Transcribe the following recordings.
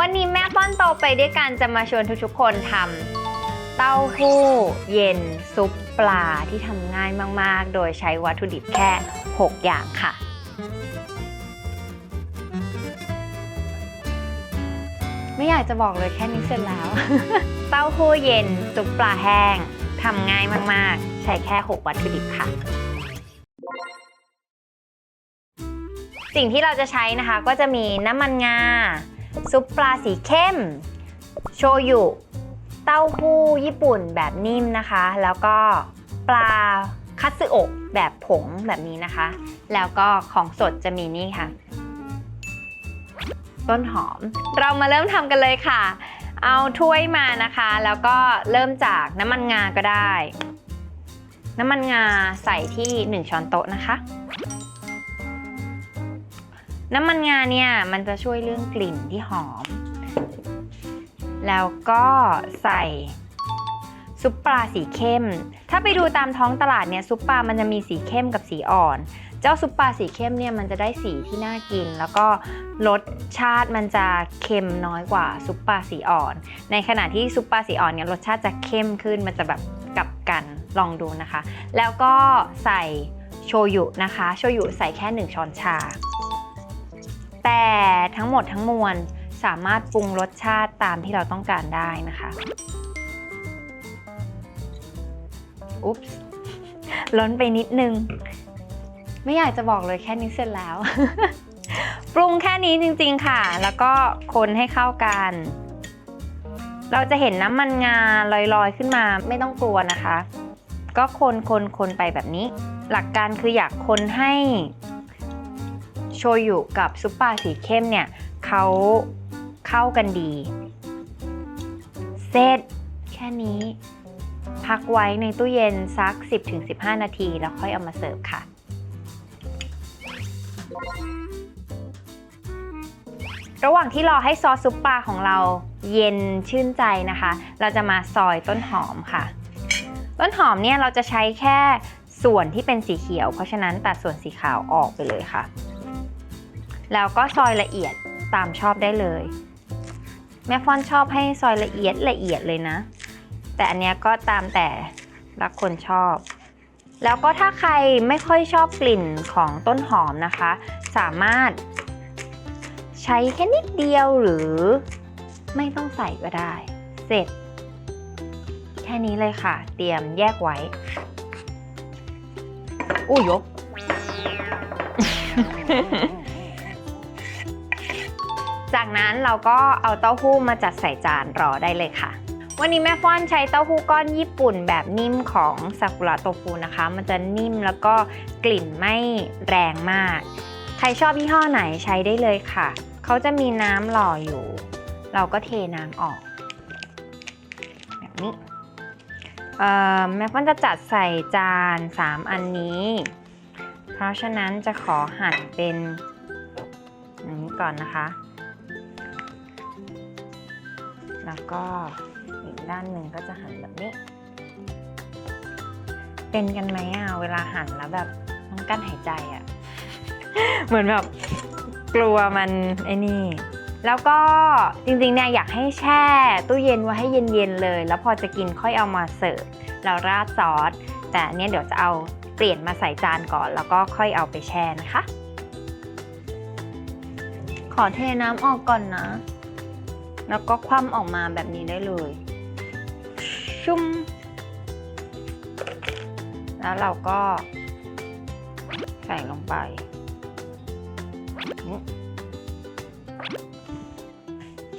วันนี้แม่ป้อนโตไปด้วยกันจะมาชวนทุกๆคนทำเต้าหู้เย็นซุปปลาที่ทำง่ายมากๆ โดยใช้วัตถุดิบแค่ 6 อย่างค่ะ ไม่อยากจะบอกเลยแค่นี้เสร็จแล้ว เต้าหู้เย็นซุปปลาแห้งทำง่ายมากๆ ใช้แค่ 6 วัตถุดิบค่ะสิ่งที่เราจะใช้นะคะก็จะมีน้ำมันงา ซุปปลาสีเข้ม โชยุ เต้าหู้ญี่ปุ่นแบบนิ่มนะคะ แล้วก็ปลาคัตสึโอะแบบผงแบบนี้นะคะ แล้วก็ของสดจะมีนี่ค่ะ ต้นหอม เรามาเริ่มทำกันเลยค่ะ เอาถ้วยมานะคะ แล้วก็เริ่มจากน้ำมันงาก็ได้ น้ำมันงาใส่ที่ 1 ช้อนโต๊ะนะคะ น้ำมันงาเนี่ยมันจะช่วยเรื่องกลิ่นที่หอม แล้วก็ใส่ซุปปลาสีเข้ม ถ้าไปดูตามท้องตลาดเนี่ยซุปปลามันจะมีสีเข้มกับสีอ่อน เจ้าซุปปลาสีเข้มเนี่ยมันจะได้สีที่น่ากิน แล้วก็รสชาติมันจะเค็มน้อยกว่าซุปปลาสีอ่อน ในขณะที่ซุปปลาสีอ่อนเนี่ยรสชาติจะเข้มขึ้นมันจะแบบกลับกันลองดูนะคะ แล้วก็ใส่โชยุนะคะ โชยุใส่แค่ 1 ช้อนชา แต่ทั้งหมดทั้งมวลสามารถปรุงรสชาติตามที่เราต้องการได้นะคะอุ๊บส์ล้นไปนิดนึง ไม่อยากจะบอกเลยแค่นี้เสร็จแล้ว ปรุงแค่นี้จริงๆค่ะ แล้วก็คนให้เข้ากัน เราจะเห็นน้ำมันงาลอยๆขึ้นมาไม่ต้องกลัวนะคะ ก็คนคนคนไปแบบนี้ หลักการคืออยากคนให้ โชยุกับซุปปลาสีเข้มเนี่ยเขาเข้ากันดี เสร็จแค่นี้ พักไว้ในตู้เย็นสัก 10-15 นาที แล้วค่อยเอามาเสิร์ฟค่ะ ระหว่างที่รอให้ซอสซุปปลาของเราเย็นชื่นใจนะคะ เราจะมาซอยต้นหอมค่ะ ต้นหอมเนี่ยเราจะใช้แค่ส่วนที่เป็นสีเขียว เพราะฉะนั้นตัดส่วนสีขาวออกไปเลยค่ะ แล้วก็ซอยละเอียดตามชอบได้เลย แม่ฟอนชอบให้ซอยละเอียดละเอียดเลยนะ แต่อันเนี้ยก็ตามแต่ละคนชอบ แล้วก็ถ้าใครไม่ค่อยชอบกลิ่นของต้นหอมนะคะ สามารถ ใช้แค่นิดเดียวหรือ ไม่ต้องใส่ก็ได้ เสร็จ แค่นี้เลยค่ะ เตรียมแยกไว้อู้ยก จากนั้นเราก็เอาเต้าหู้มาจัดใส่จานรอได้เลยค่ะ วันนี้แม่ฟ้อนใช้เต้าหู้ก้อนญี่ปุ่นแบบนิ่มของซากุระโตฟูนะคะ มันจะนิ่มแล้วก็กลิ่นไม่แรงมาก ใครชอบยี่ห้อไหนใช้ได้เลยค่ะ เขาจะมีน้ำหล่ออยู่ เราก็เทน้ำออก แบบนี้แม่ฟ้อนจะจัดใส่จาน 3 อันนี้ เพราะฉะนั้นจะขอหั่นเป็นอย่างนี้ก่อนนะคะ แล้วก็อีกด้านหนึ่งก็จะหั่นแบบนี้ เป็นกันไหมอะเวลาหั่นแล้วแบบต้องกั้นหายใจอะ เหมือนแบบกลัวมันไอ้นี่ แล้วก็จริงๆเนี่ยอยากให้แช่ตู้เย็นไว้ให้เย็นๆเลย แล้วพอจะกินค่อยเอามาเสิร์ฟแล้วราดซอส แต่อันเนี่ยเดี๋ยวจะเอาเปลี่ยนมาใส่จานก่อน แล้วก็ค่อยเอาไปแช่นะคะ ขอเทน้ำออกก่อนนะ แล้วก็คว่ำออกมาแบบนี้ได้เลย ชุ่ม แล้วเราก็ ใส่ลงไป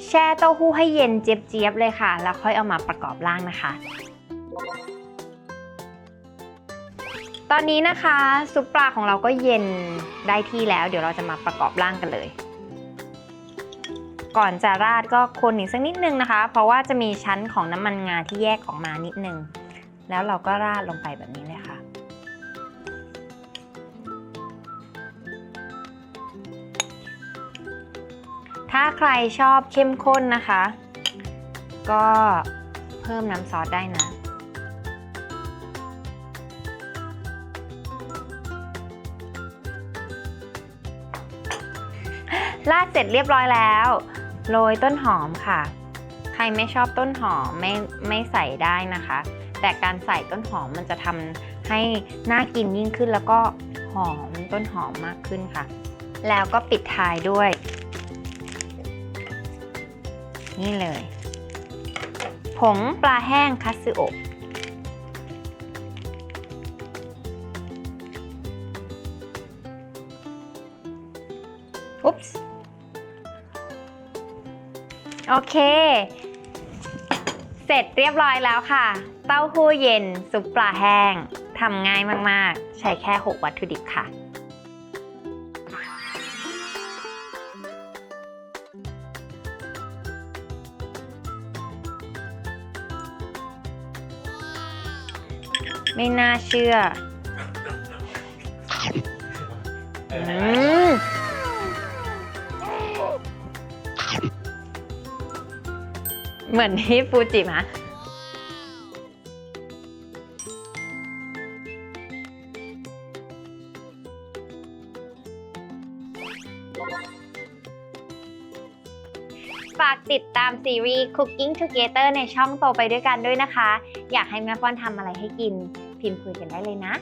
แช่เต้าหู้ให้เย็นเจี๊ยบๆเลยค่ะ แล้วค่อยเอามาประกอบร่างนะคะ ตอนนี้นะคะซุปปลาของเราก็เย็นได้ที่แล้ว เดี๋ยวเราจะมาประกอบร่างกันเลย ก่อนจะราดก็คนอีกสักนิดนึงนะคะ เพราะว่าจะมีชั้นของน้ำมันงาที่แยกออกมานิดนึง แล้วเราก็ราดลงไปแบบนี้เลยค่ะ ถ้าใครชอบเข้มข้นนะคะ ก็เพิ่มน้ำซอสได้นะราดเสร็จเรียบร้อยแล้ว โรยต้นหอมค่ะ ใครไม่ชอบต้นหอมไม่ไม่ใส่ได้นะคะ แต่การใส่ต้นหอมมันจะทำให้น่ากินยิ่งขึ้นแล้วก็หอมต้นหอมมากขึ้นค่ะ แล้วก็ปิดท้ายด้วย นี่เลย ผงปลาแห้งคัตสึโอะ โอเค เสร็จเรียบร้อยแล้วค่ะ เต้าหู้เย็นซุปปลาแห้งทำง่ายมาก ๆ ใช้แค่ 6 วัตถุดิบค่ะไม่น่าเชื่อ อืม เหมือนที่ฟูจิมะฝากติดตามซีรีส์ Cooking Together ในช่องโตไปด้วยกันด้วยนะคะ อยากให้แม่ป้อนทำอะไรให้กิน พิมพ์คุยกันได้เลยนะ